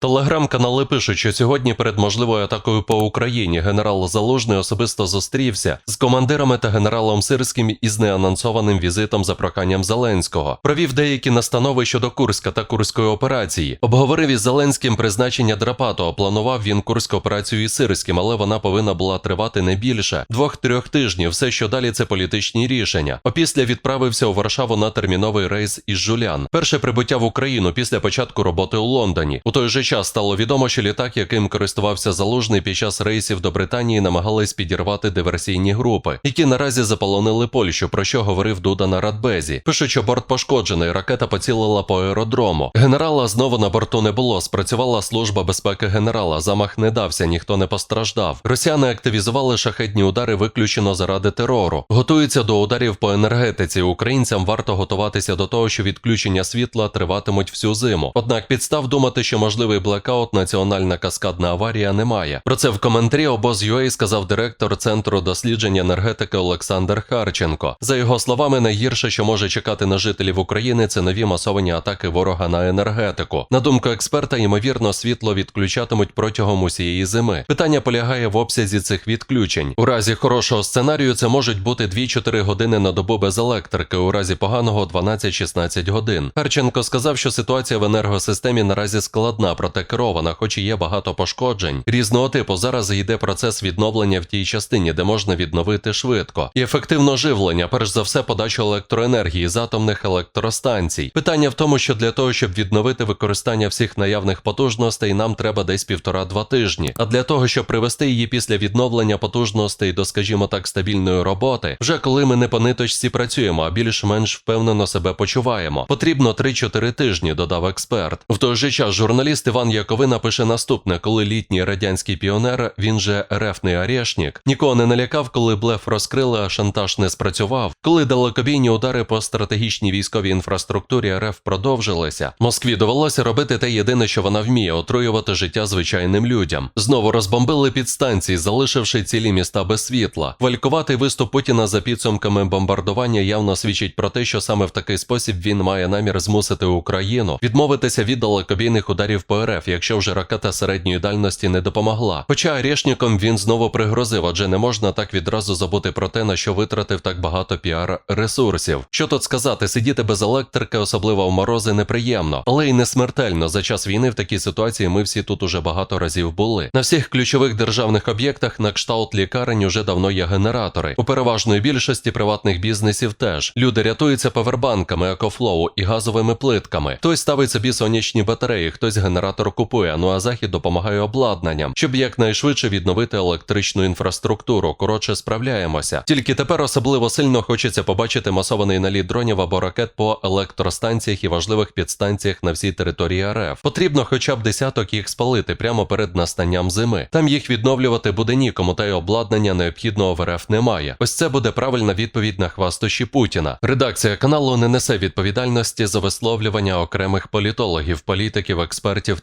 Телеграм-канали пишуть, що сьогодні перед можливою атакою по Україні генерал Залужний особисто зустрівся з командирами та генералом Сирським із неанонсованим візитом за проханням Зеленського. Провів деякі настанови щодо Курська та Курської операції. Обговорив із Зеленським призначення Драпато. Планував він Курську операцію із Сирським, але вона повинна була тривати не більше двох-трьох тижнів. Все, що далі, це політичні рішення. Опісля відправився у Варшаву на терміновий рейс із Жулян. Перше прибуття в Україну після початку роботи у Лондоні. У той же час стало відомо, що літак, яким користувався залужний під час рейсів до Британії, намагались підірвати диверсійні групи, які наразі заполонили Польщу, про що говорив Дуда на Радбезі. Пишуть, що борт пошкоджений, ракета поцілила по аеродрому. Генерала знову на борту не було. Спрацювала служба безпеки генерала. Замах не дався, ніхто не постраждав. Росіяни активізували шахетні удари виключено заради терору. Готуються до ударів по енергетиці. Українцям варто готуватися до того, що відключення світла триватимуть всю зиму. Однак підстав думати, що можливий блекаут національна каскадна аварія немає. Про це в коментарі обоз.ua сказав директор центру дослідження енергетики Олександр Харченко. За його словами, найгірше, що може чекати на жителів України, це нові масовані атаки ворога на енергетику. На думку експерта, ймовірно, світло відключатимуть протягом усієї зими. Питання полягає в обсязі цих відключень. У разі хорошого сценарію це можуть бути 2-4 години на добу без електрики, у разі поганого 12-16 годин. Харченко сказав, що ситуація в енергосистемі наразі складна, проте керована, хоч і є багато пошкоджень. Різного типу зараз йде процес відновлення в тій частині, де можна відновити швидко. І ефективно живлення, перш за все, подачу електроенергії з атомних електростанцій. Питання в тому, що для того, щоб відновити використання всіх наявних потужностей, нам треба десь півтора-два тижні. А для того, щоб привести її після відновлення потужностей до, скажімо так, стабільної роботи, вже коли ми не по ниточці працюємо, а більш-менш впевнено себе почуваємо. Потрібно 3-4 тижні, додав експерт. В той же час журналіст Іван Яковина пише наступне: коли літній радянський піонер, він же рефний арешнік, нікого не налякав, коли блеф розкрили, а шантаж не спрацював. Коли далекобійні удари по стратегічній військовій інфраструктурі РФ продовжилися, Москві довелося робити те єдине, що вона вміє отруювати життя звичайним людям. Знову розбомбили підстанції, залишивши цілі міста без світла. Валькуватий виступ Путіна за підсумками бомбардування явно свідчить про те, що саме в такий спосіб він має намір змусити Україну відмовитися від далекобійних ударів по РФ, якщо вже ракета середньої дальності не допомогла. Хоча Арешніком він знову пригрозив, адже не можна так відразу забути про те, на що витратив так багато піар ресурсів. Що тут сказати, сидіти без електрики, особливо в морози, неприємно, але й не смертельно. За час війни в такій ситуації ми всі тут уже багато разів були. На всіх ключових державних об'єктах на кшталт лікарень уже давно є генератори. У переважної більшості приватних бізнесів теж люди рятуються павербанками, екофлоу і газовими плитками. Хтось ставить собі сонячні батареї, хтось генератор купує. Ну а захід допомагає обладнанням, щоб якнайшвидше відновити електричну інфраструктуру. Коротше, справляємося. Тільки тепер особливо сильно хочеться побачити масований наліт дронів або ракет по електростанціях і важливих підстанціях на всій території РФ. Потрібно хоча б десяток їх спалити прямо перед настанням зими. Там їх відновлювати буде нікому, та й обладнання необхідного в РФ немає. Ось це буде правильна відповідь на хвастощі Путіна. Редакція каналу не несе відповідальності за висловлювання окремих політологів, політиків, експертів